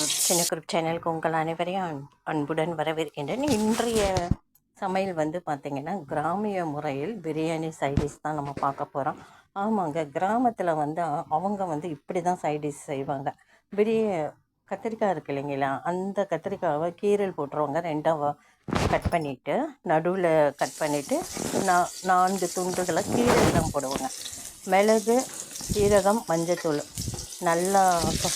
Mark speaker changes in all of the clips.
Speaker 1: சின்ன குரூப் சேனலுக்கு உங்கள் அனைவரையும் அன்- அன்புடன் வரவேற்கின்றேன். இன்றைய சமையல் வந்து பார்த்திங்கன்னா கிராமிய முறையில் பிரியாணி சைடிஷ் தான் நம்ம பார்க்க போகிறோம் ஆமாங்க கிராமத்தில் வந்து அவங்க வந்து இப்படி தான் சைடிஷ் செய்வாங்க. பிரிய கத்திரிக்காய் இருக்கு இல்லைங்களா அந்த கத்திரிக்காவை கீரல் போட்டுருவாங்க. ரெண்டாக கட் பண்ணிவிட்டு நடுவில் கட் பண்ணிவிட்டு நா நான்கு துண்டுகளை கீரல் தான் போடுவாங்க. மிளகு சீரகம் மஞ்சத்தூள் நல்லா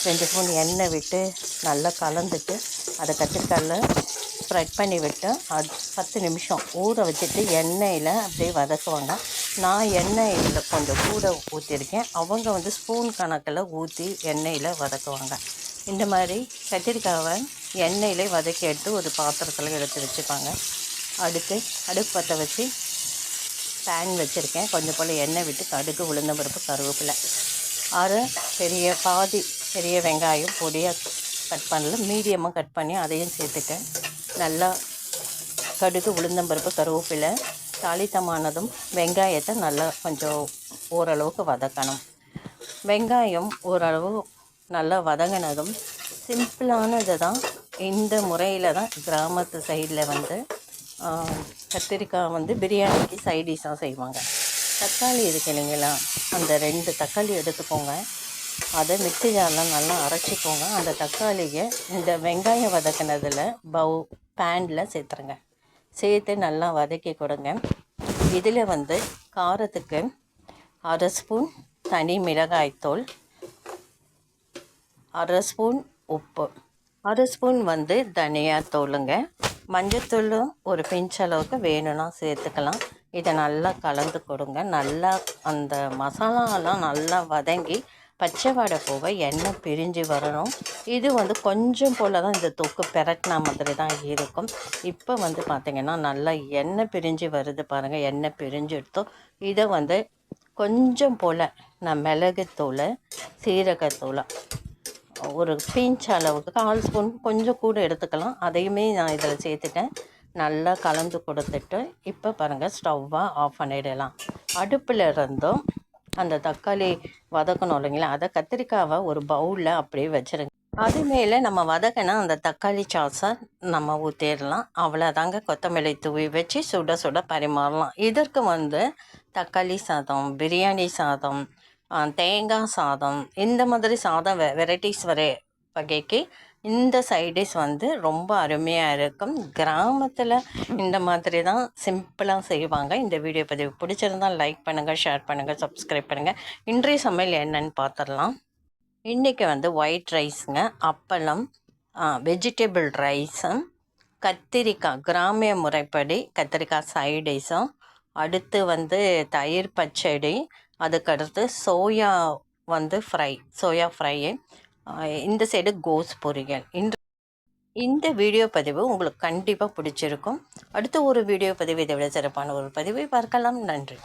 Speaker 1: ரெண்டு ஸ்பூன் எண்ணெய் விட்டு நல்லா கலந்துட்டு அதை கத்திரிக்காயில் ஸ்ப்ரெட் பண்ணி விட்டு அது பத்து நிமிஷம் ஊற வச்சுட்டு எண்ணெயில் அப்படியே வதக்குவாங்க. நான் எண்ணெயில் கொஞ்சம் கூட ஊற்றிருக்கேன் அவங்க வந்து ஸ்பூன் கணக்கில் ஊற்றி எண்ணெயில் வதக்குவாங்க. இந்த மாதிரி கத்திரிக்காவை எண்ணெயில் வதக்கி எடுத்து ஒரு பாத்திரத்தில் எடுத்து வச்சுப்பாங்க. அடுத்து அடுப்பு பற்ற வச்சு பேன் வச்சுருக்கேன். கொஞ்சம் போல் எண்ணெய் விட்டு கடுகு உளுந்த பருப்பு கருவேப்பிலை. அரை பெரிய பாதி பெரிய வெங்காயம் பொடியாக கட் பண்ணல மீடியமாக கட் பண்ணி அதையும் சேர்த்துட்டேன். நல்லா கடுகு உளுந்தம்பருப்பு கருவேப்பிலை தாளித்தமானதும் வெங்காயத்தை நல்லா கொஞ்சம் ஓரளவுக்கு வதக்கணும். வெங்காயம் ஓரளவு நல்லா வதங்கினதும் சிம்பிளானது தான். இந்த முறையில் தான் கிராமத்து சைடில் வந்து கத்திரிக்காய் வந்து பிரியாணிக்கு சைடிஷாக செய்வாங்க. தக்காளி இருக்கு இல்லைங்களா அந்த ரெண்டு தக்காளி எடுத்துக்கோங்க. அதை மிக்ஸி ஜாரில் நல்லா அரைச்சிக்கோங்க. அந்த தக்காளியை இந்த வெங்காயம் வதக்கினதில் பவு பேனில் சேர்த்துருங்க. சேர்த்து நல்லா வதக்கி கொடுங்க. இதில் வந்து காரத்துக்கு அரை ஸ்பூன் தனி மிளகாய்த்தூள் அரை ஸ்பூன் உப்பு அரை ஸ்பூன் வந்து தனியாத்தூளுங்க மஞ்சத்தூளும் ஒரு பிஞ்ச் அளவுக்கு வேணும்னா சேர்த்துக்கலாம். இதை நல்லா கலந்து கொடுங்க. நல்லா அந்த மசாலாலாம் நல்லா வதங்கி பச்சை வாடை போக எண்ணெய் பிரிஞ்சு வரணும். இது வந்து கொஞ்சம் போல் தான் இந்த தொக்கு பெரட்டின மாதிரி தான் இருக்கும். இப்போ வந்து பார்த்திங்கன்னா நல்லா எண்ணெய் பிரிஞ்சு வருது பாருங்கள் எண்ணெய் பிரிஞ்சு எடுத்தோம். இதை வந்து கொஞ்சம் போல் நான் மிளகுத்தூள் சீரகத்தூள் ஒரு பீஞ்ச் அளவுக்கு கால் ஸ்பூன் கொஞ்சம் கூட எடுத்துக்கலாம். அதையுமே நான் இதில் சேர்த்துட்டேன். நல்லா கலந்து கொடுத்துட்டு இப்போ பாருங்கள் ஸ்டவ்வாக ஆஃப் பண்ணிடலாம். அடுப்பில் இருந்தும் அந்த தக்காளி வதக்கணும் இல்லைங்களா? அதை கத்திரிக்காவை ஒரு பவுலில் அப்படியே வச்சுருங்க. அது மேலே நம்ம வதக்கினா அந்த தக்காளி சாஸை நம்ம ஊற்றிடலாம் அவ்வளோதாங்க கொத்தமல்லி தூவி வச்சு சுட சுட பரிமாறலாம். இதற்கு வந்து தக்காளி சாதம் பிரியாணி சாதம் தேங்காய் சாதம் இந்த மாதிரி சாதம் வெ வெரைட்டிஸ் வர வகைக்கு இந்த சைடிஷ் வந்து ரொம்ப அருமையாக இருக்கும். கிராமத்தில் இந்த மாதிரி தான் சிம்பிளாக செய்வாங்க. இந்த வீடியோ பதிவு பிடிச்சிருந்தா லைக் பண்ணுங்கள் ஷேர் பண்ணுங்கள் சப்ஸ்கிரைப் பண்ணுங்கள் இன்றைய சமையல் என்னன்னு பார்த்துடலாம் இன்றைக்கி வந்து ஒயிட் ரைஸுங்க அப்பளம் வெஜிடபிள் ரைஸும் கத்திரிக்காய் கிராமிய முறைப்படி கத்திரிக்காய் சைடிஷும் அடுத்து வந்து தயிர் பச்சடி அதுக்கடுத்து சோயா வந்து ஃப்ரை சோயா ஃப்ரை இந்த சைடு கோஸ் பொரியல் இன்று இந்த வீடியோ பதிவு உங்களுக்கு கண்டிப்பாக பிடிச்சிருக்கும். அடுத்த ஒரு வீடியோ பதிவு இதை விட சிறப்பான ஒரு பதிவை பார்க்கலாம். நன்றி.